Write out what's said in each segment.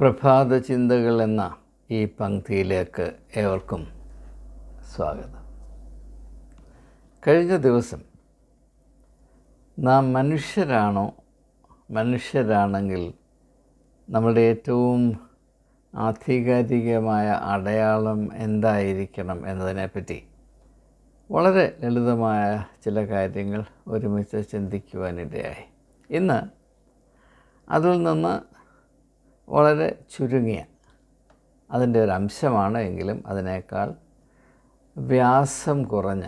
പ്രഭാത ചിന്തകൾ എന്ന ഈ പങ്ക്തിയിലേക്ക് ഏവർക്കും സ്വാഗതം. കഴിഞ്ഞ ദിവസം നാം മനുഷ്യരാണോ? മനുഷ്യരാണെങ്കിൽ നമ്മുടെ ഏറ്റവും ആധികാരികമായ അടയാളം എന്തായിരിക്കണം എന്നതിനെപ്പറ്റി വളരെ ലളിതമായ ചില കാര്യങ്ങൾ ഒരുമിച്ച് ചിന്തിക്കുവാനിടയായി. ഇന്ന് അതിൽ നിന്ന് വളരെ ചുരുങ്ങിയ അതിന്റെ ഒരു അംശമാണ് എങ്കിലും അതിനേക്കാൾ വ്യാസം കുറഞ്ഞ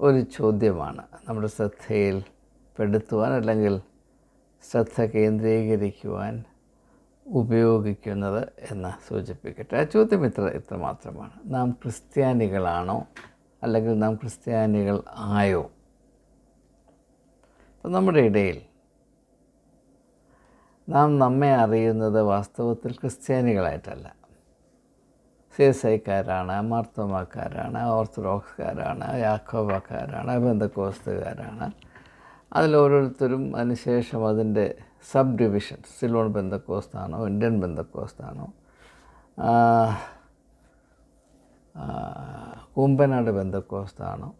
ഒരു ചോദ്യമാണ് നമ്മുടെ ശ്രദ്ധയിൽ പെടുത്തുവാൻ അല്ലെങ്കിൽ ശ്രദ്ധ കേന്ദ്രീകരിക്കുവാൻ ഉപയോഗിക്കുന്നത് എന്ന് സൂചിപ്പിക്കട്ടെ. ആ ചോദ്യം ഇത്ര ഇത്ര മാത്രമാണ്. നാം ക്രിസ്ത്യാനികളാണോ അല്ലെങ്കിൽ നാം ക്രിസ്ത്യാനികൾ ആയോ? അപ്പം നമ്മുടെ ഇടയിൽ നാം നമ്മെ അറിയുന്നത് വാസ്തവത്തിൽ ക്രിസ്ത്യാനികളായിട്ടല്ല. സി എസ് ഐക്കാരാണ് മാർത്തോമാക്കാരാണ് ഓർത്തഡോക്സുകാരാണ് യാക്കോബക്കാരാണ് ബന്ധക്കോസ്തുകാരാണ് അതിൽ ഓരോരുത്തരും അതിനുശേഷം അതിന്റെ സബ് ഡിവിഷൻ സിലോൺ ബന്ധക്കോസ്താണോ ഇന്ത്യൻ ബന്ധക്കോസ്താണോ കുമ്പനാട് ബന്ധക്കോസ്താണോ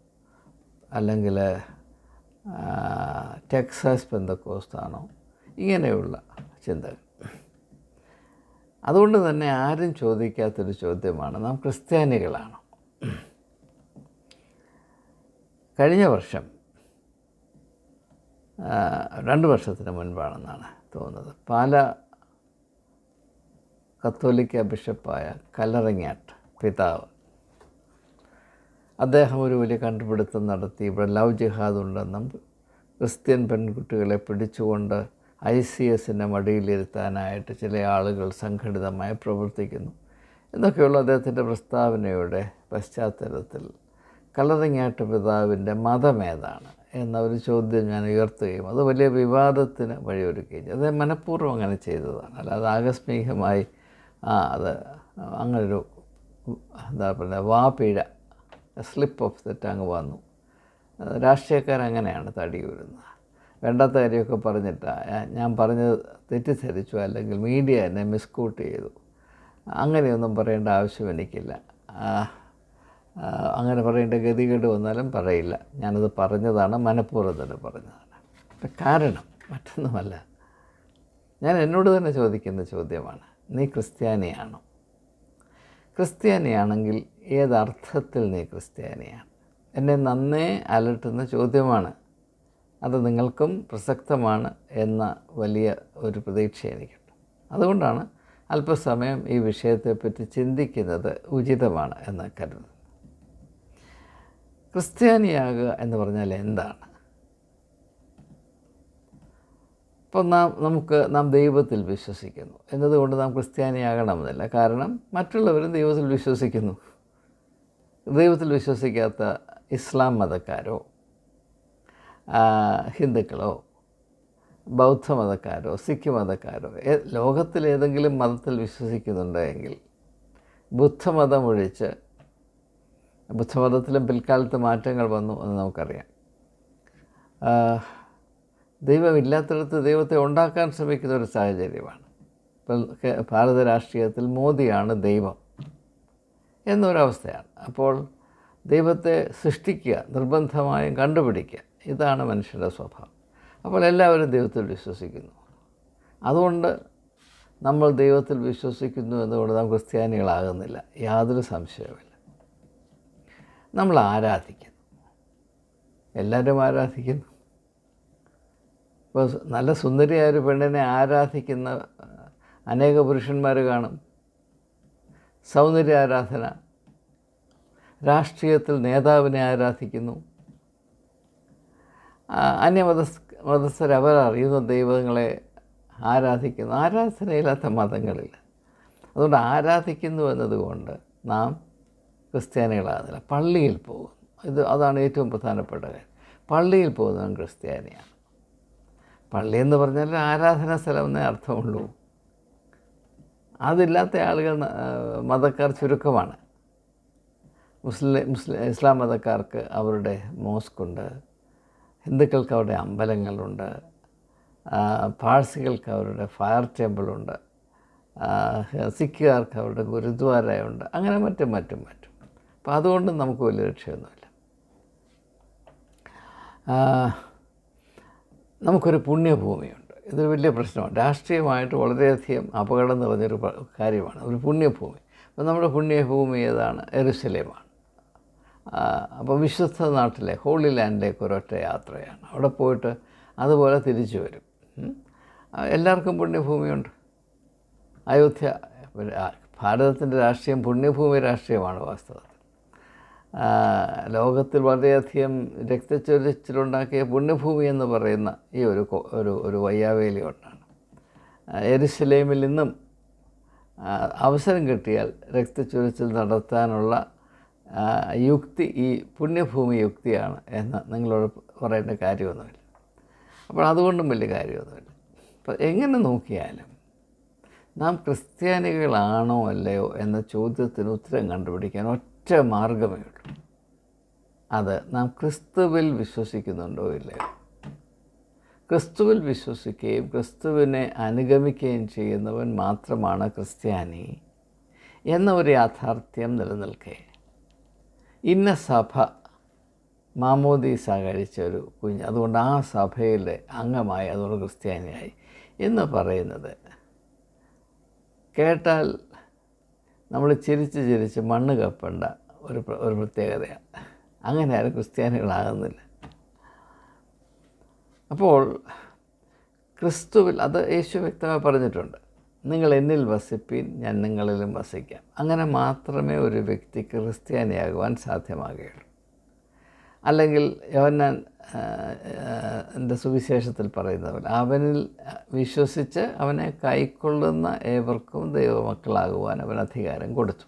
അല്ലെങ്കിൽ ടെക്സാസ് ബന്ധക്കോസ്താണോ ഇങ്ങനെയുള്ള ചിന്തകൾ അതുകൊണ്ട് തന്നെ ആരും ചോദിക്കാത്തൊരു ചോദ്യമാണ് നാം ക്രിസ്ത്യാനികളാണ്? കഴിഞ്ഞ വർഷം രണ്ട് വർഷത്തിന് മുൻപാണെന്നാണ് തോന്നുന്നത്. പാല കത്തോലിക്ക ബിഷപ്പായ കല്ലറങ്ങാട്ട് പിതാവ്. അദ്ദേഹം ഒരു വലിയ കണ്ടുപിടുത്തം നടത്തി. ഇവിടെ ലവ് ജിഹാദ് ഉണ്ടെന്നും ക്രിസ്ത്യൻ പെൺകുട്ടികളെ പിടിച്ചുകൊണ്ട് ഐ സി എസിന്റെ മടിയിലിരുത്താനായിട്ട് ചില ആളുകൾ സംഘടിതമായി പ്രവർത്തിക്കുന്നു. എന്നൊക്കെയുള്ള അദ്ദേഹത്തിന്റെ പ്രസ്താവനയുടെ പശ്ചാത്തലത്തിൽ കലറിങ്ങാട്ട് പിതാവിന്റെ മതമേതാണ് എന്ന ഒരു ചോദ്യം ഞാൻ ഉയർത്തുകയും അത് വലിയ വിവാദത്തിന് വഴിയൊരുക്കുകയും ചെയ്തു. അത് മനഃപൂർവം അങ്ങനെ ചെയ്തതാണ്. അല്ലാതെ ആകസ്മികമായി ആ അത് അങ്ങനൊരു എന്താ പറയുക വാപിഴ സ്ലിപ്പ് ഓഫ് തെറ്റ് അങ്ങ് വന്നു. രാഷ്ട്രീയക്കാരങ്ങനെയാണ് തടിയൂരുന്നത്. വേണ്ടാത്ത കാര്യമൊക്കെ പറഞ്ഞിട്ട്. ഞാൻ പറഞ്ഞത് തെറ്റിദ്ധരിച്ചു അല്ലെങ്കിൽ മീഡിയ എന്നെ മിസ്കൂട്ട് ചെയ്തു. അങ്ങനെയൊന്നും പറയേണ്ട ആവശ്യം എനിക്കില്ല. അങ്ങനെ പറയേണ്ട ഗതികേട് വന്നാലും പറയില്ല. ഞാനത് പറഞ്ഞതാണ് മനഃപൂർവം തന്നെ പറഞ്ഞതാണ്. കാരണം മറ്റൊന്നുമല്ല. ഞാൻ എന്നോട് തന്നെ ചോദിക്കുന്ന ചോദ്യമാണ് നീ ക്രിസ്ത്യാനിയാണോ? ക്രിസ്ത്യാനിയാണെങ്കിൽ ഏതർത്ഥത്തിൽ നീ ക്രിസ്ത്യാനിയാണ്? എന്നെ നന്നേ അലട്ടുന്ന ചോദ്യമാണ്. അത് നിങ്ങൾക്കും പ്രസക്തമാണ് എന്ന വലിയ ഒരു പ്രതീക്ഷ എനിക്കുണ്ട് അതുകൊണ്ടാണ് അല്പസമയം ഈ വിഷയത്തെപ്പറ്റി ചിന്തിക്കുന്നത് ഉചിതമാണ് എന്ന് കരുതുന്നത്. ക്രിസ്ത്യാനിയാകുക എന്ന് പറഞ്ഞാൽ എന്താണ്? ഇപ്പം നാം നമുക്ക് നാം ദൈവത്തിൽ വിശ്വസിക്കുന്നു. എന്നതുകൊണ്ട് നാം ക്രിസ്ത്യാനിയാകണമെന്നില്ല. കാരണം മറ്റുള്ളവരും ദൈവത്തിൽ വിശ്വസിക്കുന്നു. ദൈവത്തിൽ വിശ്വസിക്കാത്ത ഇസ്ലാം മതക്കാരോ ഹിന്ദുക്കളോ ബൗദ്ധ മതക്കാരോ സിഖ് മതക്കാരോ ലോകത്തിൽ ഏതെങ്കിലും മതത്തിൽ വിശ്വസിക്കുന്നുണ്ടെങ്കിൽ ബുദ്ധമതം ഒഴിച്ച് ബുദ്ധമതത്തിലും പിൽക്കാലത്ത് മാറ്റങ്ങൾ വന്നു എന്ന് നമുക്കറിയാം. ദൈവമില്ലാത്തടത്ത് ദൈവത്തെ ഉണ്ടാക്കാൻ ശ്രമിക്കുന്ന ഒരു സാഹചര്യമാണ്. ഇപ്പം ഭാരത രാഷ്ട്രീയത്തിൽ മോദിയാണ് ദൈവം എന്നൊരവസ്ഥയാണ്. അപ്പോൾ ദൈവത്തെ സൃഷ്ടിക്കുക നിർബന്ധമായും കണ്ടുപിടിക്കുക ഇതാണ് മനുഷ്യന്റെ സ്വഭാവം. അപ്പോൾ എല്ലാവരും ദൈവത്തിൽ വിശ്വസിക്കുന്നു. അതുകൊണ്ട് നമ്മൾ ദൈവത്തിൽ വിശ്വസിക്കുന്നു എന്നുകൊണ്ട് നാം ക്രിസ്ത്യാനികളാകുന്നില്ല. യാതൊരു സംശയവുമില്ല. നമ്മൾ ആരാധിക്കുന്നു. എല്ലാവരും ആരാധിക്കുന്നു. ഇപ്പോൾ നല്ല സുന്ദരിയായ ഒരു പെണ്ണിനെ ആരാധിക്കുന്ന അനേക പുരുഷന്മാർ കാണും. സൗന്ദര്യ ആരാധന രാഷ്ട്രീയത്തിൽ നേതാവിനെ ആരാധിക്കുന്നു. അന്യമത മതസ്ഥർ അവരറിയുന്ന ദൈവങ്ങളെ ആരാധിക്കുന്നു. ആരാധനയില്ലാത്ത മതങ്ങളില്ല. അതുകൊണ്ട് ആരാധിക്കുന്നു എന്നതുകൊണ്ട് നാം ക്രിസ്ത്യാനികളാകുന്നില്ല. പള്ളിയിൽ പോകുന്നു. ഇത് അതാണ് ഏറ്റവും പ്രധാനപ്പെട്ട കാര്യം. പള്ളിയിൽ പോകുന്നവൻ ക്രിസ്ത്യാനിയാണ്. പള്ളി എന്ന് പറഞ്ഞാൽ ആരാധനാ സ്ഥലം എന്നേ അർത്ഥമുള്ളൂ. അതില്ലാത്ത ആളുകൾ മതക്കാർ ചുരുക്കമാണ്. മുസ്ലിം മുസ്ലിം ഇസ്ലാം മതക്കാർക്ക് അവരുടെ മോസ്കുണ്ട്. ഹിന്ദുക്കൾക്ക് അവരുടെ അമ്പലങ്ങളുണ്ട്. പാഴ്സികൾക്ക് അവരുടെ ഫയർ ടെമ്പിളുണ്ട്. സിഖുകാർക്ക് അവരുടെ ഗുരുദ്വാരയുണ്ട്. അങ്ങനെ മറ്റും മറ്റും മറ്റും. അപ്പോൾ അതുകൊണ്ട് നമുക്ക് വലിയ രക്ഷയൊന്നുമില്ല. നമുക്കൊരു പുണ്യഭൂമിയുണ്ട്. ഇതൊരു വലിയ പ്രശ്നമാണ്. രാഷ്ട്രീയമായിട്ട് വളരെയധികം അപകടം നിറഞ്ഞൊരു കാര്യമാണ്. ഒരു പുണ്യഭൂമി. അപ്പോൾ നമ്മുടെ പുണ്യഭൂമി ഏതാണ്? എറുസലേമാണ് അപ്പോൾ വിശ്വസ്ത നാട്ടിലെ ഹോളി ലാൻഡിലേക്ക് ഒരൊറ്റ യാത്രയാണ്. അവിടെ പോയിട്ട് അതുപോലെ തിരിച്ചു വരും. എല്ലാവർക്കും പുണ്യഭൂമിയുണ്ട്. അയോധ്യ ഭാരതത്തിന്റെ രാഷ്ട്രീയം പുണ്യഭൂമി രാഷ്ട്രീയമാണ് വാസ്തവത്തിൽ. ലോകത്തിൽ വളരെയധികം രക്തച്ചൊരിച്ചിലുണ്ടാക്കിയ പുണ്യഭൂമി എന്ന് പറയുന്ന ഈ ഒരു ഒരു ഒരു വയ്യാവേലി കൊണ്ടാണ്. എരുസലേമിൽ നിന്നും അവസരം കിട്ടിയാൽ രക്തച്ചൊരിച്ചിൽ നടത്താനുള്ള യുക്തി ഈ പുണ്യഭൂമി യുക്തിയാണ് എന്ന് നിങ്ങളോട് പറയേണ്ട കാര്യമൊന്നുമില്ല. അപ്പോൾ അതുകൊണ്ടും വലിയ കാര്യമൊന്നുമില്ല. അപ്പോൾ എങ്ങനെ നോക്കിയാലും നാം ക്രിസ്ത്യാനികളാണോ അല്ലയോ എന്ന ചോദ്യത്തിന് ഉത്തരം കണ്ടുപിടിക്കാൻ ഒറ്റ മാർഗമേ ഉള്ളൂ. അത് നാം ക്രിസ്തുവിൽ വിശ്വസിക്കുന്നുണ്ടോ ഇല്ലയോ? ക്രിസ്തുവിൽ വിശ്വസിക്കുകയും ക്രിസ്തുവിനെ അനുഗമിക്കുകയും ചെയ്യുന്നവൻ മാത്രമാണ് ക്രിസ്ത്യാനി എന്ന ഒരു യാഥാർത്ഥ്യം നിലനിൽക്കെ. ഇന്ന സഭ മാമോദീസ കഴിച്ച ഒരു കുഞ്ഞ്. അതുകൊണ്ട് ആ സഭയിലെ അംഗമായി അതുകൊണ്ട് ക്രിസ്ത്യാനിയായി എന്ന് പറയുന്നത്. കേട്ടാൽ നമ്മൾ ചിരിച്ച് ചിരിച്ച് മണ്ണ് കപ്പണ്ട ഒരു ഒരു പ്രത്യേകതയാണ് അങ്ങനെ ആരും ക്രിസ്ത്യാനികളാകുന്നില്ല. അപ്പോൾ ക്രിസ്തുവിൽ അത് യേശു വ്യക്തമായി പറഞ്ഞിട്ടുണ്ട്. നിങ്ങൾ എന്നിൽ വസിപ്പിൻ ഞാൻ നിങ്ങളിലും വസിക്കാം. അങ്ങനെ മാത്രമേ ഒരു വ്യക്തി ക്രിസ്ത്യാനിയാകുവാൻ സാധ്യമാകുകയുള്ളൂ. അല്ലെങ്കിൽ ആ, എന്റെ സുവിശേഷത്തിൽ പറയുന്ന പോലെ അവനിൽ വിശ്വസിച്ച് അവനെ കൈക്കൊള്ളുന്ന ഏവർക്കും ദൈവമക്കളാകുവാൻ അവൻ അധികാരം കൊടുത്തു.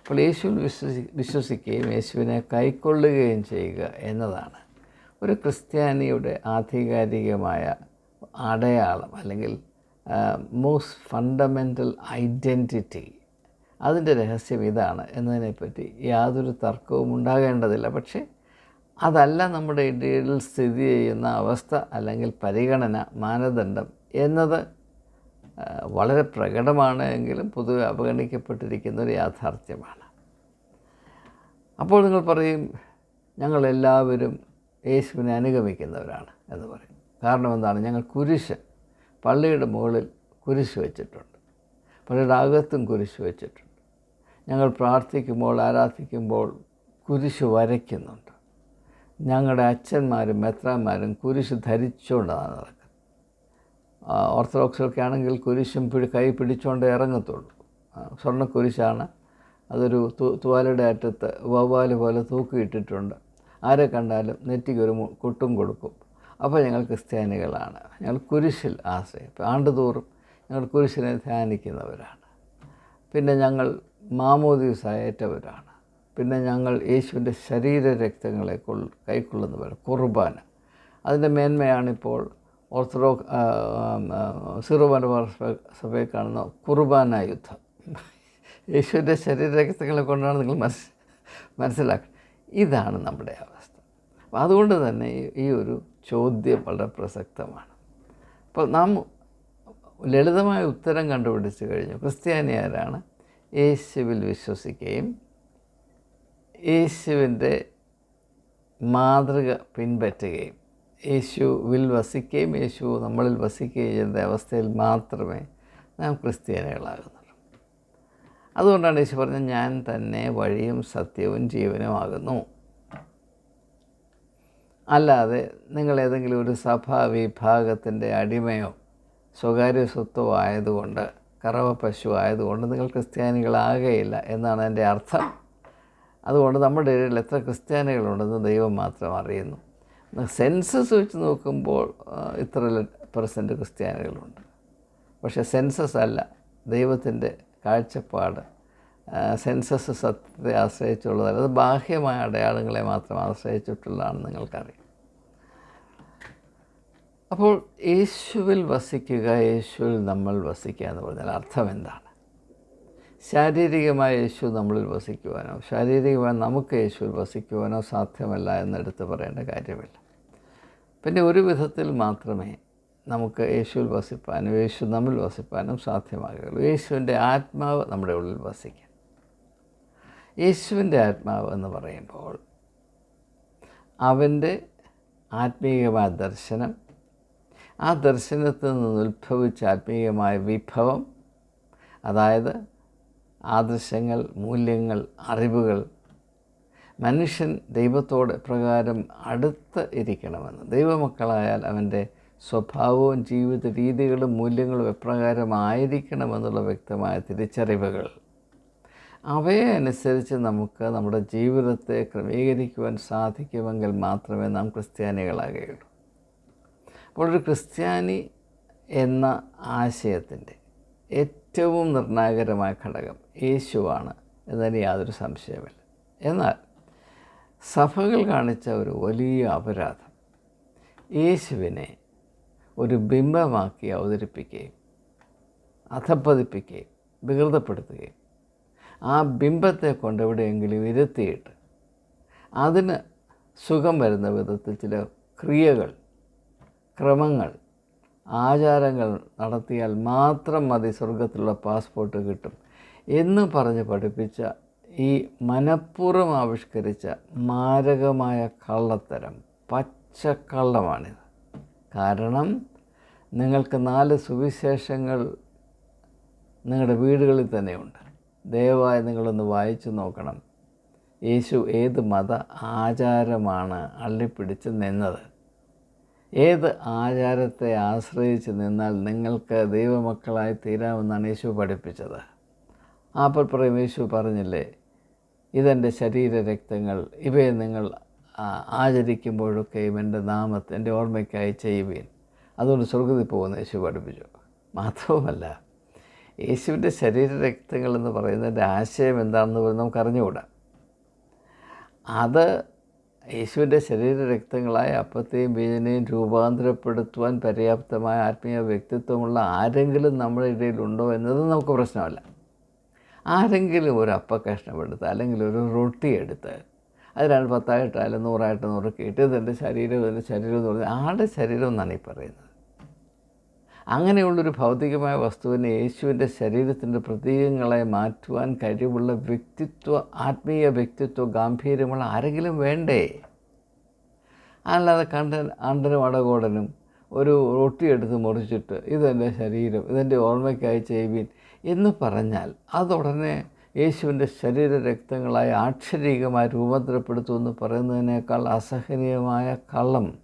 അപ്പോൾ യേശുവിൽ വിശ്വസി വിശ്വസിക്കുകയും യേശുവിനെ കൈക്കൊള്ളുകയും ചെയ്യുക എന്നതാണ് ഒരു ക്രിസ്ത്യാനിയുടെ ആധികാരികമായ അടയാളം. അല്ലെങ്കിൽ മോസ്റ്റ് ഫണ്ടമെന്റൽ ഐഡന്റിറ്റി അതിന്റെ രഹസ്യം ഇതാണ് എന്നതിനെപ്പറ്റി യാതൊരു തർക്കവും ഉണ്ടാകേണ്ടതില്ല. പക്ഷേ അതല്ല നമ്മുടെ ഇടയിൽ സ്ഥിതി ചെയ്യുന്ന അവസ്ഥ അല്ലെങ്കിൽ പരിഗണന മാനദണ്ഡം എന്നത് വളരെ പ്രകടമാണ് എങ്കിലും പൊതുവെ അവഗണിക്കപ്പെട്ടിരിക്കുന്ന ഒരു യാഥാർത്ഥ്യമാണ്. അപ്പോൾ നിങ്ങൾ പറയും ഞങ്ങളെല്ലാവരും യേശുവിനെ അനുഗമിക്കുന്നവരാണ് എന്ന് പറയും. കാരണം എന്താണ്? ഞങ്ങൾ കുരിശ് പള്ളിയുടെ മുകളിൽ കുരിശ് വെച്ചിട്ടുണ്ട്. പള്ളിയുടെ അകത്തും കുരിശ് വെച്ചിട്ടുണ്ട്. ഞങ്ങൾ പ്രാർത്ഥിക്കുമ്പോൾ ആരാധിക്കുമ്പോൾ കുരിശ് വരയ്ക്കുന്നുണ്ട്. ഞങ്ങളുടെ അച്ഛന്മാരും മെത്രാന്മാരും കുരിശ് ധരിച്ചുകൊണ്ടാണ് നടക്കുന്നത്. ഓർത്തഡോക്സൊക്കെ ആണെങ്കിൽ കുരിശും പിടി കൈ പിടിച്ചുകൊണ്ട് ഇറങ്ങത്തുള്ളൂ. സ്വർണ കുരിശാണ്. അതൊരു തുവാലയുടെ അറ്റത്ത് വവ്വാൽ പോലെ തൂക്കിയിട്ടിട്ടുണ്ട്. ആരെ കണ്ടാലും നെറ്റിക്കൊരു കുട്ടും കൊടുക്കും. അപ്പോൾ ഞങ്ങൾ ക്രിസ്ത്യാനികളാണ്. ഞങ്ങൾ കുരിശിൽ ആശ്രയം ഇപ്പോൾ ആണ്ടുതോറും ഞങ്ങൾ കുരിശിനെ ധ്യാനിക്കുന്നവരാണ്. പിന്നെ ഞങ്ങൾ മാമോദീസ ഏറ്റവരാണ് പിന്നെ ഞങ്ങൾ യേശുവിന്റെ ശരീര രക്തങ്ങളെ കൊൾ കൈക്കൊള്ളുന്നവർ കുർബാന. അതിന്റെ മേന്മയാണിപ്പോൾ ഓർത്തഡോക്സ് സിറോ മലബാർ സഭയെ കാണുന്ന കുർബാന യുദ്ധം. യേശുവിന്റെ ശരീര രക്തങ്ങളെ കൊണ്ടാണ് നിങ്ങൾ മനസ്സ് മനസ്സിലാക്കുക ഇതാണ് നമ്മുടെ അവസ്ഥ. അതുകൊണ്ട് തന്നെ ഈ ഒരു ചോദ്യം വളരെ പ്രസക്തമാണ്. അപ്പോൾ നാം ലളിതമായ ഉത്തരം കണ്ടുപിടിച്ച് കഴിഞ്ഞു. ക്രിസ്ത്യാനി ആരാണ്? യേശുവിൽ വിശ്വസിക്കുകയും യേശുവിന്റെ മാതൃക പിൻപറ്റുകയും യേശുവിൽ വസിക്കുകയും യേശു നമ്മളിൽ വസിക്കുകയും ചെയ്യുന്ന അവസ്ഥയിൽ മാത്രമേ നാം ക്രിസ്ത്യാനികളാകുന്നുള്ളൂ. അതുകൊണ്ടാണ് യേശു പറഞ്ഞത് ഞാൻ തന്നെ വഴിയും സത്യവും ജീവനുമാകുന്നു. അല്ലാതെ നിങ്ങൾ ഏതെങ്കിലും ഒരു സഭാ വിഭാഗത്തിന്റെ അടിമയോ സ്വകാര്യ സ്വത്തോ ആയതുകൊണ്ട് കറവ പശു ആയതുകൊണ്ട് നിങ്ങൾ ക്രിസ്ത്യാനികളാകയില്ല എന്നാണ് എന്റെ അർത്ഥം. അതുകൊണ്ട് നമ്മുടെ ഇടയിൽ എത്ര ക്രിസ്ത്യാനികളുണ്ടെന്ന് ദൈവം മാത്രം അറിയുന്നു. സെൻസസ് വെച്ച് നോക്കുമ്പോൾ ഇത്ര പെർസെന്റ് ക്രിസ്ത്യാനികളുണ്ട്. പക്ഷേ സെൻസസ് അല്ല ദൈവത്തിന്റെ കാഴ്ചപ്പാട്. സെൻസസ് സത്യത്തെ ആശ്രയിച്ചുള്ളതല്ല അത് ബാഹ്യമായ അടയാളങ്ങളെ മാത്രം ആശ്രയിച്ചിട്ടുള്ളതാണെന്ന് നിങ്ങൾക്കറിയാം. അപ്പോൾ യേശുവിൽ വസിക്കുക യേശുവിൽ നമ്മൾ വസിക്കുക എന്ന് പറഞ്ഞാൽ അർത്ഥം എന്താണ്? ശാരീരികമായ യേശു നമ്മളിൽ വസിക്കുവാനോ ശാരീരികമായി നമുക്ക് യേശുവിൽ വസിക്കുവാനോ സാധ്യമല്ല എന്നെടുത്ത് പറയേണ്ട കാര്യമില്ല. പിന്നെ ഒരു വിധത്തിൽ മാത്രമേ നമുക്ക് യേശുവിൽ വസിപ്പാനും യേശു നമ്മിൽ വസിപ്പാനും സാധ്യമാകുകയുള്ളൂ. യേശുവിന്റെ ആത്മാവ് നമ്മുടെ ഉള്ളിൽ വസിക്കും. യേശുവിന്റെ ആത്മാവ് എന്ന് പറയുമ്പോൾ അവന്റെ ആത്മീയമായ ദർശനം ആ ദർശനത്തിൽ നിന്ന് ഉത്ഭവിച്ച ആത്മീയമായ വിഭവം അതായത് ആദർശങ്ങൾ മൂല്യങ്ങൾ അറിവുകൾ മനുഷ്യൻ ദൈവത്തോട് പ്രകാരം അടുത്ത് ഇരിക്കണമെന്ന്. ദൈവമക്കളായാൽ അവന്റെ സ്വഭാവവും ജീവിത രീതികളും മൂല്യങ്ങളും എപ്രകാരമായിരിക്കണമെന്നുള്ള വ്യക്തമായ തിരിച്ചറിവുകൾ. അവയെ അനുസരിച്ച് നമുക്ക് നമ്മുടെ ജീവിതത്തെ ക്രമീകരിക്കുവാൻ സാധിക്കുമെങ്കിൽ മാത്രമേ നാം ക്രിസ്ത്യാനികളാകുകയുള്ളൂ. ഒരു ക്രിസ്ത്യാനി എന്ന ആശയത്തിന്റെ ഏറ്റവും നിർണായകരമായ ഘടകം യേശുവാണ് എന്നതിന് യാതൊരു സംശയമില്ല എന്നാൽ സഭകൾ കാണിച്ച ഒരു വലിയ അപരാധം യേശുവിനെ ഒരു ബിംബമാക്കി അവതരിപ്പിക്കുകയും അധപ്പതിപ്പിക്കുകയും വികൃതപ്പെടുത്തുകയും ആ ബിംബത്തെ കൊണ്ട് എവിടെയെങ്കിലും ഇരുത്തിയിട്ട് അതിന് സുഖം വരുന്ന വിധത്തിൽ ചില ക്രിയകൾ ക്രമങ്ങൾ ആചാരങ്ങൾ നടത്തിയാൽ മാത്രം മതി സ്വർഗത്തിലുള്ള പാസ്പോർട്ട് കിട്ടും. എന്ന് പറഞ്ഞ് പഠിപ്പിച്ച ഈ മനഃപൂർവം ആവിഷ്കരിച്ച മാരകമായ കള്ളത്തരം പച്ചക്കള്ളമാണിത് കാരണം നിങ്ങൾക്ക് നാല് സുവിശേഷങ്ങൾ നിങ്ങളുടെ വീടുകളിൽ തന്നെയുണ്ട്. ദയവായി നിങ്ങളൊന്ന് വായിച്ചു നോക്കണം. യേശു ഏത് മത ആചാരമാണ് അള്ളിപ്പിടിച്ച് നിന്നത്? ഏത് ആചാരത്തെ ആശ്രയിച്ച് നിന്നാൽ നിങ്ങൾക്ക് ദൈവമക്കളായി തീരാമെന്നാണ് യേശു പഠിപ്പിച്ചത്. ആപ്പിൾ പറയും യേശു പറഞ്ഞില്ലേ ഇതെന്റെ ശരീര രക്തങ്ങൾ ഇവയെ നിങ്ങൾ ആചരിക്കുമ്പോഴൊക്കെയും എന്റെ നാമത്തെ എന്റെ ഓർമ്മയ്ക്കായി ചെയ്യുവീൻ. അതുകൊണ്ട് സ്വർഗത്തിൽ പോകുന്ന യേശു പഠിപ്പിച്ചു. മാത്രവുമല്ല യേശുവിന്റെ ശരീരരക്തങ്ങൾ എന്ന് പറയുന്നതിന്റെ ആശയം എന്താണെന്ന് പറഞ്ഞ് നമുക്ക് അറിഞ്ഞുകൂടാ. അത് യേശുവിന്റെ ശരീരരക്തങ്ങളായ അപ്പത്തെയും ബീജനെയും രൂപാന്തരപ്പെടുത്തുവാൻ പര്യാപ്തമായ ആത്മീയ വ്യക്തിത്വമുള്ള ആരെങ്കിലും നമ്മുടെ ഇടയിലുണ്ടോ എന്നത് നമുക്ക് പ്രശ്നമല്ല. ആരെങ്കിലും ഒരു അപ്പ കഷ്ണമെടുത്ത് അല്ലെങ്കിൽ ഒരു റൊട്ടി എടുത്ത് അത് രണ്ട് നൂറായിട്ട് നുറുക്കിയിട്ട് ഇതെന്റെ ശരീരം ഇതിന്റെ ശരീരം എന്ന് പറഞ്ഞാൽ ആളുടെ ശരീരം എന്നാണ് ഈ പറയുന്നത്? അങ്ങനെയുള്ളൊരു ഭൗതികമായ വസ്തുവിനെ യേശുവിന്റെ ശരീരത്തിന്റെ പ്രതീകങ്ങളെ മാറ്റുവാൻ കഴിവുള്ള വ്യക്തിത്വ ആത്മീയ വ്യക്തിത്വ ഗാംഭീര്യമുള്ള ആരെങ്കിലും വേണ്ടേ? അല്ലാതെ കണ്ടൻ അണ്ടനും അടകോടനും ഒരു റൊട്ടിയെടുത്ത് മുറിച്ചിട്ട് ഇതെന്റെ ശരീരം ഇതെന്റെ ഓർമ്മയ്ക്കായി ചെയ്യുവീൻ എന്ന് പറഞ്ഞാൽ അതുടനെ യേശുവിന്റെ ശരീര രക്തങ്ങളായി ആക്ഷരീകമായി രൂപാന്തരപ്പെടുത്തുമെന്ന് പറയുന്നതിനേക്കാൾ അസഹനീയമായ കള്ളം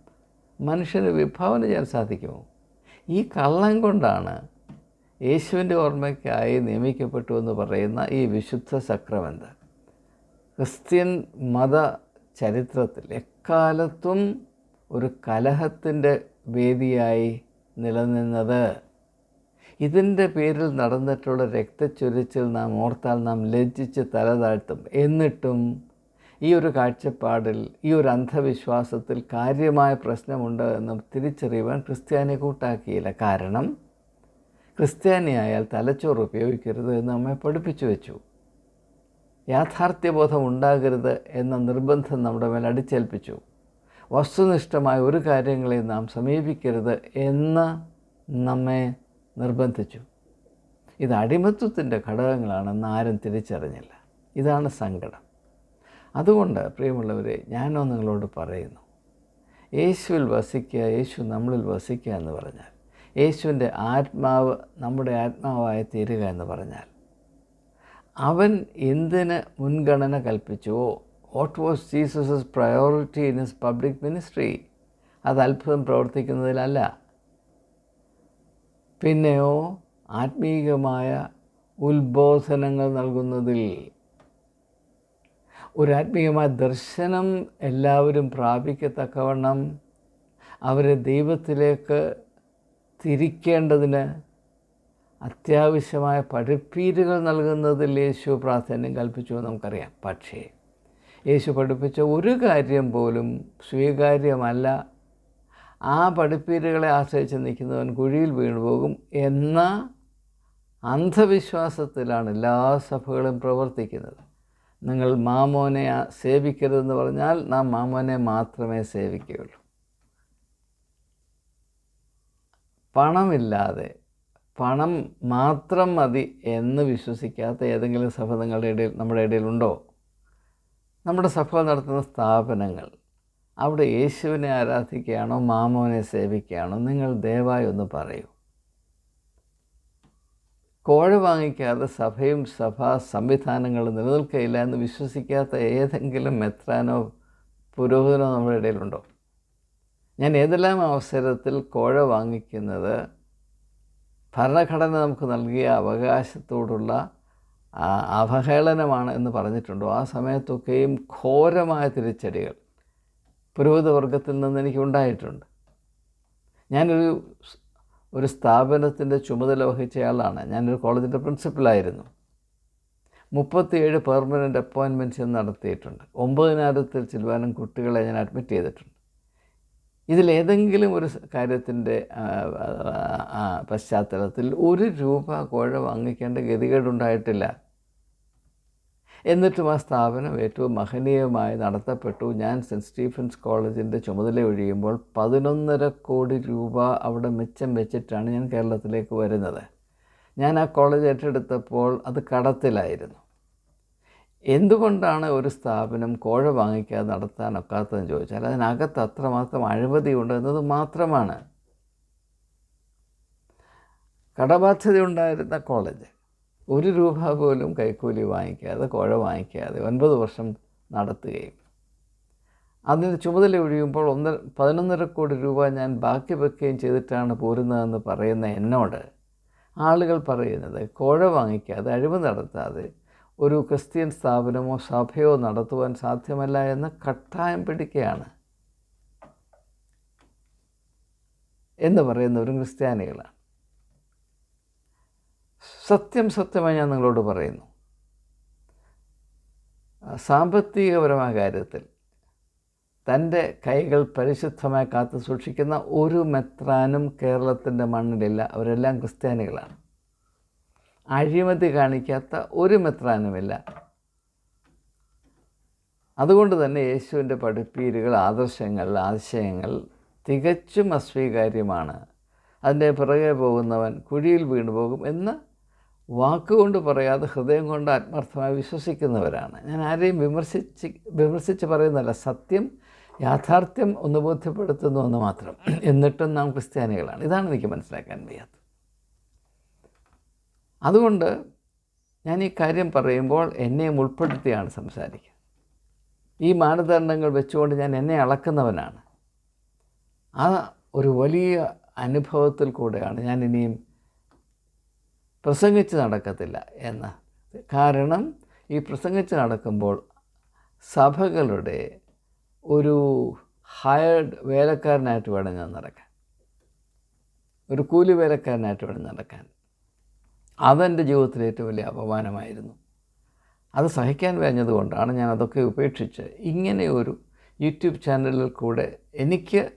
മനുഷ്യന് വിഭാവന ചെയ്യാൻ സാധിക്കുമോ? ഈ കള്ളം കൊണ്ടാണ് യേശുവിന്റെ ഓർമ്മയ്ക്കായി നിയമിക്കപ്പെട്ടു എന്ന് പറയുന്ന ഈ വിശുദ്ധ സക്രമെന്ത്? ക്രിസ്ത്യൻ മത ചരിത്രത്തിൽ എക്കാലത്തും ഒരു കലഹത്തിന്റെ വേദിയായി നിലനിന്നത്. ഇതിന്റെ പേരിൽ നടന്നിട്ടുള്ള രക്തച്ചൊരിച്ചിൽ നാം ഓർത്താൽ നാം ലജ്ജിച്ച് തലതാഴ്ത്തും എന്നിട്ടും ഈ ഒരു കാഴ്ചപ്പാടിൽ ഈ ഒരു അന്ധവിശ്വാസത്തിൽ കാര്യമായ പ്രശ്നമുണ്ട് എന്ന് തിരിച്ചറിയുവാൻ ക്രിസ്ത്യാനി കൂട്ടാക്കിയില്ല. കാരണം ക്രിസ്ത്യാനിയായാൽ തലച്ചോറ് ഉപയോഗിക്കരുത് എന്ന് നമ്മെ പഠിപ്പിച്ചു വെച്ചു. യാഥാർത്ഥ്യബോധം ഉണ്ടാകരുത് എന്ന നിർബന്ധം നമ്മുടെ മേൽ അടിച്ചേൽപ്പിച്ചു. വസ്തുനിഷ്ഠമായ ഒരു കാര്യങ്ങളെ നാം സമീപിക്കരുത് എന്ന് നമ്മെ നിർബന്ധിച്ചു. ഇത് അടിമത്വത്തിന്റെ ഘടകങ്ങളാണെന്ന് ആരും തിരിച്ചറിഞ്ഞില്ല. ഇതാണ് സങ്കടം. അതുകൊണ്ട് പ്രിയമുള്ളവരെ ഞാനോ നിങ്ങളോട് പറയുന്നു യേശുവിൽ വസിക്കുക യേശു നമ്മളിൽ വസിക്കുക എന്ന് പറഞ്ഞാൽ യേശുവിന്റെ ആത്മാവ് നമ്മുടെ ആത്മാവായി തീരുക എന്ന് പറഞ്ഞാൽ അവൻ എന്തിന് മുൻഗണന കൽപ്പിച്ചുവോ? What was Jesus priority in his public ministry അത് അത്ഭുതം പ്രവർത്തിക്കുന്നതിലല്ല. പിന്നെയോ ആത്മീകമായ ഉത്ബോധനങ്ങൾ നൽകുന്നതിൽ ഒരു ആത്മീയമായ ദർശനം എല്ലാവരും പ്രാപിക്കത്തക്കവണ്ണം അവരെ ദൈവത്തിലേക്ക് തിരിക്കേണ്ടതിന് അത്യാവശ്യമായ പഠിപ്പീരുകൾ നൽകുന്നതിൽ യേശു പ്രാധാന്യം കൽപ്പിച്ചു നമുക്കറിയാം. പക്ഷേ യേശു പഠിപ്പിച്ച ഒരു കാര്യം പോലും സ്വീകാര്യമല്ല. ആ പഠിപ്പീരുകളെ ആശ്രയിച്ച് നിൽക്കുന്നവൻ കുഴിയിൽ വീണുപോകും എന്ന അന്ധവിശ്വാസത്തിലാണ് എല്ലാ സഭകളും പ്രവർത്തിക്കുന്നത്. നിങ്ങൾ മാമോനെ സേവിക്കരുതെന്ന് പറഞ്ഞാൽ നാം മാമോനെ മാത്രമേ സേവിക്കുകയുള്ളൂ. പണമില്ലാതെ പണം മാത്രം മതി എന്ന് വിശ്വസിക്കാത്ത ഏതെങ്കിലും സഭ നിങ്ങളുടെ ഇടയിൽ നമ്മുടെ ഇടയിലുണ്ടോ? നമ്മുടെ സഭ നടത്തുന്ന സ്ഥാപനങ്ങൾ അവിടെ യേശുവിനെ ആരാധിക്കുകയാണോ മാമോനെ സേവിക്കുകയാണോ നിങ്ങൾ ദയവായി ഒന്ന് പറയൂ. കോഴ വാങ്ങിക്കാതെ സഭയും സഭാ സംവിധാനങ്ങളും നിലനിൽക്കുകയില്ല എന്ന് വിശ്വസിക്കാത്ത ഏതെങ്കിലും മെത്രാനോ പുരോഹിതനോ നമ്മുടെ ഇടയിലുണ്ടോ? ഞാൻ ഏതെല്ലാം അവസരത്തിൽ കോഴ വാങ്ങിക്കുന്നത് ഭരണഘടന നമുക്ക് നൽകിയ അവകാശത്തോടുള്ള അവഹേളനമാണ് എന്ന് പറഞ്ഞിട്ടുണ്ടോ? ആ സമയത്തൊക്കെയും ഘോരമായ തിരിച്ചടികൾ പുരോഹിത വർഗത്തിൽ നിന്ന് എനിക്ക് ഉണ്ടായിട്ടുണ്ട്. ഞാനൊരു ഒരു സ്ഥാപനത്തിന്റെ ചുമതല വഹിച്ചയാളാണ് ഞാനൊരു കോളേജിന്റെ പ്രിൻസിപ്പലായിരുന്നു. മുപ്പത്തിയേഴ് പെർമനന്റ് അപ്പോയിൻമെന്റ്സ് നടത്തിയിട്ടുണ്ട്. ഒമ്പതിനായിരത്തിൽ ചിലവാനും കുട്ടികളെ ഞാൻ അഡ്മിറ്റ് ചെയ്തിട്ടുണ്ട്. ഇതിലേതെങ്കിലും ഒരു കാര്യത്തിന്റെ പശ്ചാത്തലത്തിൽ ഒരു രൂപ കോഴ വാങ്ങിക്കേണ്ട ഗതികേടുണ്ടായിട്ടില്ല. എന്നിട്ടും ആ സ്ഥാപനം ഏറ്റവും മഹനീയമായി നടത്തപ്പെട്ടു. ഞാൻ സെന്റ് സ്റ്റീഫൻസ് കോളേജിന്റെ ചുമതല ഒഴിയുമ്പോൾ പതിനൊന്നര കോടി രൂപ അവിടെ മിച്ചം വെച്ചിട്ടാണ് ഞാൻ കേരളത്തിലേക്ക് വരുന്നത്. ഞാൻ ആ കോളേജ് ഏറ്റെടുത്തപ്പോൾ അത് കടത്തിലായിരുന്നു. എന്തുകൊണ്ടാണ് ഒരു സ്ഥാപനം കോഴ വാങ്ങിക്കാതെ നടത്താൻ ഒക്കാത്തതെന്ന് ചോദിച്ചാൽ അതിനകത്ത് അത്രമാത്രം അഴിമതിയുണ്ട് എന്നത് മാത്രമാണ്. കടബാധ്യതയുണ്ടായിരുന്ന കോളേജ്. ഒരു രൂപ പോലും കൈക്കൂലി വാങ്ങിക്കാതെ കുഴ വാങ്ങിക്കാതെ ഒൻപത് വർഷം നടത്തുകയും. അതിന് ചുമതല ഒഴിയുമ്പോൾ ഒന്നര പതിനൊന്നര കോടി രൂപ ഞാൻ ബാക്കി വെക്കുകയും ചെയ്തിട്ടാണ് പോരുന്നതെന്ന് പറയുന്ന എന്നോട് ആളുകൾ പറയുന്നത് കോഴ വാങ്ങിക്കാതെ അഴിവ് നടത്താതെ ഒരു ക്രിസ്ത്യൻ സ്ഥാപനമോ സഭയോ നടത്തുവാൻ സാധ്യമല്ല എന്ന് കട്ടായം പിടിക്കുകയാണ് എന്ന് പറയുന്നവരും ക്രിസ്ത്യാനികളാണ്. സത്യം സത്യമായി ഞാൻ നിങ്ങളോട് പറയുന്നു. സാമ്പത്തികപരമായ കാര്യത്തിൽ തന്റെ കൈകൾ പരിശുദ്ധമായി കാത്തു സൂക്ഷിക്കുന്ന ഒരു മെത്രാനും കേരളത്തിന്റെ മണ്ണിലില്ല. അവരെല്ലാം ക്രിസ്ത്യാനികളാണ്. അഴിമതി കാണിക്കാത്ത ഒരു മെത്രാനുമില്ല. അതുകൊണ്ട് തന്നെ യേശുവിന്റെ പഠിപ്പീരുകൾ ആദർശങ്ങൾ ആശയങ്ങൾ തികച്ചും അസ്വീകാര്യമാണ്. അതിന്റെ പിറകെ പോകുന്നവൻ കുഴിയിൽ വീണു പോകും എന്ന് വാക്കുകൊണ്ട് പറയാതെ ഹൃദയം കൊണ്ട് ആത്മാർത്ഥമായി വിശ്വസിക്കുന്നവരാണ്. ഞാൻ ആരെയും വിമർശിച്ച് വിമർശിച്ച് പറയുന്നതല്ല സത്യം യാഥാർത്ഥ്യം ഒന്ന് ബോധ്യപ്പെടുത്തുന്നു എന്ന് മാത്രം. എന്നിട്ടും നാം ക്രിസ്ത്യാനികളാണ്. ഇതാണ് എനിക്ക് മനസ്സിലാക്കാൻ വയ്യാത്തത്. അതുകൊണ്ട് ഞാൻ ഈ കാര്യം പറയുമ്പോൾ എന്നെയും ഉൾപ്പെടുത്തിയാണ് സംസാരിക്കുക. ഈ മാനദണ്ഡങ്ങൾ വെച്ചുകൊണ്ട് ഞാൻ എന്നെ അളക്കുന്നവനാണ്. ആ ഒരു വലിയ അനുഭവത്തിൽ കൂടെയാണ് ഞാൻ ഇനിയും പ്രസംഗിച്ച് നടക്കത്തില്ല എന്ന്. കാരണം ഈ പ്രസംഗിച്ച് നടക്കുമ്പോൾ സഭകളുടെ ഒരു ഹയർഡ് വേലക്കാരനായിട്ട് വേണം ഞാൻ നടക്കാൻ. ഒരു കൂലി വേലക്കാരനായിട്ട് വേണം നടക്കാൻ. അതെന്റെ ജീവിതത്തിലെ ഏറ്റവും വലിയ അപമാനമായിരുന്നു. അത് സഹിക്കാൻ കഴിഞ്ഞതുകൊണ്ടാണ് ഞാൻ അതൊക്കെ ഉപേക്ഷിച്ച് ഇങ്ങനെ ഒരു യൂട്യൂബ് ചാനലിൽ കൂടെ എനിക്ക്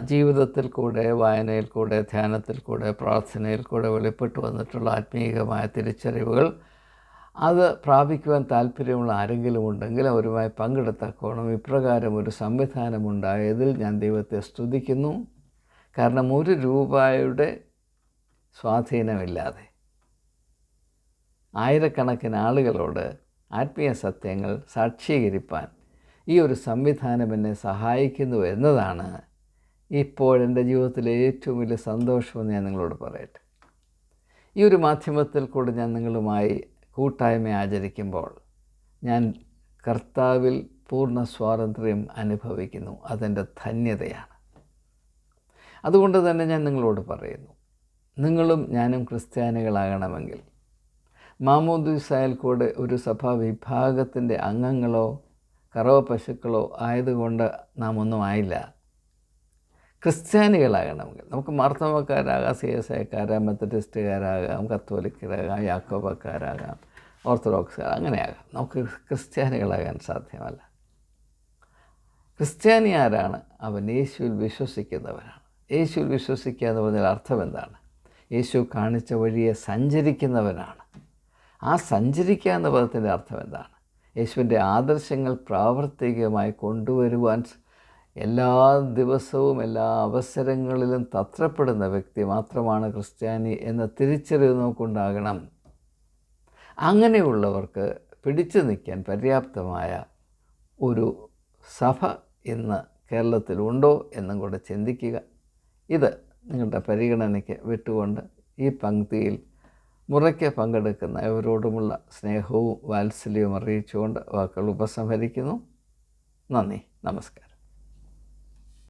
ജീവിതത്തിൽ കൂടെ വായനയിൽ കൂടെ ധ്യാനത്തിൽ കൂടെ പ്രാർത്ഥനയിൽ കൂടെ വെളിപ്പെട്ടു വന്നിട്ടുള്ള ആത്മീയമായ തിരിച്ചറിവുകൾ അത് പ്രാപിക്കുവാൻ താല്പര്യമുള്ള ആരെങ്കിലും ഉണ്ടെങ്കിൽ അവരുമായി പങ്കെടുത്തക്കോണം ഇപ്രകാരം ഒരു സംവിധാനമുണ്ടായതിൽ ഞാൻ ദൈവത്തെ സ്തുതിക്കുന്നു. കാരണം ഒരു രൂപയുടെ സ്വാധീനമില്ലാതെ ആയിരക്കണക്കിന് ആളുകളോട് ആത്മീയ സത്യങ്ങൾ സാക്ഷീകരിപ്പാൻ ഈ ഒരു സംവിധാനം എന്നെ സഹായിക്കുന്നു എന്നതാണ് ഇപ്പോഴെന്റെ ജീവിതത്തിലെ ഏറ്റവും വലിയ സന്തോഷമെന്ന് ഞാൻ നിങ്ങളോട് പറയട്ടെ. ഈ ഒരു മാധ്യമത്തിൽ കൂടെ ഞാൻ നിങ്ങളുമായി കൂട്ടായ്മ ആചരിക്കുമ്പോൾ ഞാൻ കർത്താവിൽ പൂർണ സ്വാതന്ത്ര്യം അനുഭവിക്കുന്നു. അതെന്റെ ധന്യതയാണ്. അതുകൊണ്ട് തന്നെ ഞാൻ നിങ്ങളോട് പറയുന്നു നിങ്ങളും ഞാനും ക്രിസ്ത്യാനികളാകണമെങ്കിൽ മാമോദിസായൽ കൂടെ ഒരു സഭാ വിഭാഗത്തിന്റെ അംഗങ്ങളോ കറവ പശുക്കളോ ആയതുകൊണ്ട് നാം ഒന്നും ആയില്ല. ക്രിസ്ത്യാനികളാകണമെങ്കിൽ നമുക്ക് മാർത്തവക്കാരാകാം സി എസ് ഐക്കാരാകാം മെത്തഡിസ്റ്റുകാരാകാം കത്തോലിക്കരാകാം യാക്കോബക്കാരാകാം ഓർത്തഡോക്സ് അങ്ങനെയാകാം. നമുക്ക് ക്രിസ്ത്യാനികളാകാൻ സാധ്യമല്ല. ക്രിസ്ത്യാനി ആരാണ് അവൻ യേശുവിൽ വിശ്വസിക്കുന്നവരാണ് യേശുവിൽ വിശ്വസിക്കുക എന്ന് പറഞ്ഞാൽ അർത്ഥം എന്താണ് യേശു കാണിച്ച വഴിയെ സഞ്ചരിക്കുന്നവനാണ്. ആ സഞ്ചരിക്കുക എന്ന പദത്തിന്റെ അർത്ഥം എന്താണ് യേശുവിന്റെ ആദർശങ്ങൾ പ്രാവർത്തികമായി കൊണ്ടുവരുവാൻ എല്ലാ ദിവസവും എല്ലാ അവസരങ്ങളിലും തത്രപ്പെടുന്ന വ്യക്തി മാത്രമാണ് ക്രിസ്ത്യാനി എന്ന തിരിച്ചറിവ് നമുക്കുണ്ടാകണം. അങ്ങനെയുള്ളവർക്ക് പിടിച്ചു നിൽക്കാൻ പര്യാപ്തമായ ഒരു സഭ ഇന്ന് കേരളത്തിലുണ്ടോ എന്നും കൂടെ ചിന്തിക്കുക. ഇത് നിങ്ങളുടെ പരിഗണനയ്ക്ക് വിട്ടുകൊണ്ട് ഈ പങ്ക്തിയിൽ മുറയ്ക്ക് പങ്കെടുക്കുന്ന ഇവരോടുമുള്ള സ്നേഹവും വാത്സല്യവും അറിയിച്ചുകൊണ്ട് വാക്കുകൾ ഉപസംഹരിക്കുന്നു. നന്ദി. നമസ്കാരം.